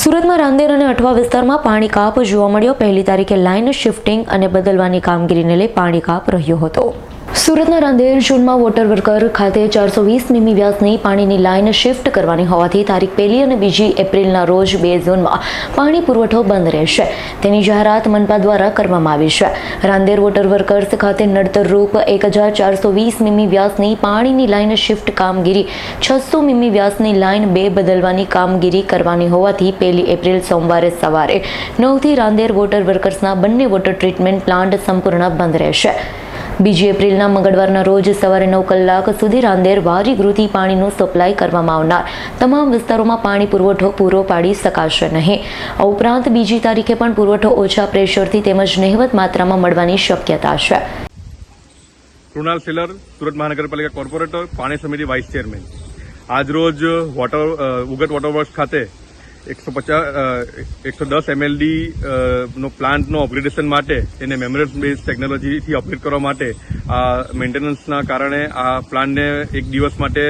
સુરતમાં રાંદેર અને અઠવા વિસ્તારમાં પાણી કાપ જોવા મળ્યો. પહેલી તારીખે લાઇન શિફ્ટિંગ અને બદલવાની કામગીરીને લઈ પાણી કાપ રહ્યો હતો. સુરતના રાંદેર ઝોનમાં વોટર વર્કર ખાતે ચારસો વીસ મીમી વ્યાસની પાણીની લાઇન શિફ્ટ કરવાની હોવાથી તારીખ પહેલી અને બીજી એપ્રિલના રોજ બે ઝોનમાં પાણી પુરવઠો બંધ રહેશે. તેની જાહેરાત મનપા દ્વારા કરવામાં આવી છે. રાંદેર વોટર વર્કર્સ ખાતે નડતર રૂપ એક હજાર ચારસો વીસ મીમી વ્યાસની પાણીની લાઇન શિફ્ટ કામગીરી, છસો મીમી વ્યાસની લાઇન બે બદલવાની કામગીરી કરવાની હોવાથી પહેલી એપ્રિલ સોમવારે સવારે નવથી રાંદેર વોટર વર્કર્સના બંને વોટર ટ્રીટમેન્ટ પ્લાન્ટ સંપૂર્ણ બંધ રહેશે. બીજી એપ્રિલના મંગળવારના રોજ સવારે નવ કલાક સુધી રાંદેર વારી ગૃહથી પાણીનો સપ્લાય કરવામાં આવનાર. તમામ વિસ્તારોમાં પાણી પુરવઠો પૂરો પાડી શકાશે નહીં. આ ઉપરાંત બીજી તારીખે પણ પુરવઠો ઓછા પ્રેશરથી તેમજ નહિવત માત્રામાં મળવાની શક્યતા છે. કૃણાલ સિલર, સુરત મહાનગરપાલિકા કોર્પોરેટર, પાણી સમિતિ વાઇસ ચેરમેન. આજરોજ વોટર ઉગત વોટર વર્ક્સ ખાતે એકસો પચાસ એકસો દસ એમએલડી નો પ્લાન્ટનો અપગ્રેડેશન માટે એને મેમરસ બેઝ ટેકનોલોજીથી અપગ્રેડ કરવા માટે આ મેન્ટેનન્સના કારણે આ પ્લાન્ટને એક દિવસ માટે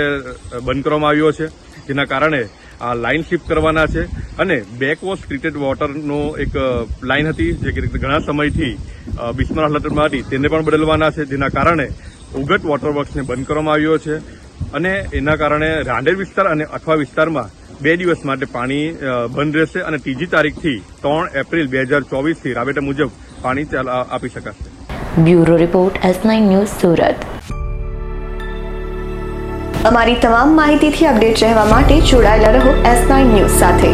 બંધ કરવામાં આવ્યો છે. જેના કારણે આ લાઇન શિફ્ટ કરવાના છે અને બેકવોશ ટ્રીટેડ વોટરનો એક લાઇન હતી જે ઘણા સમયથી બિસ્માર હાલતમાં હતી, તેને પણ બદલવાના છે. જેના કારણે ઉગટ વોટર વર્ક્સને બંધ કરવામાં આવ્યો છે. અને એના કારણે રાંદેર વિસ્તાર અને અઠવા વિસ્તારમાં બે દિવસ માટે પાણી બંધ રહેશે અને ત્રીજી તારીખથી ત્રણ એપ્રિલ બે હજાર ચોવીસથી રાબેટા મુજબ પાણી ચાલ- આપી શકાશે. Bureau report S nine news Surat. અમારી તમામ માહિતીથી અપડેટ રહેવા માટે જોડાયેલા રહો એસ નાઇન ન્યૂઝ સાથે.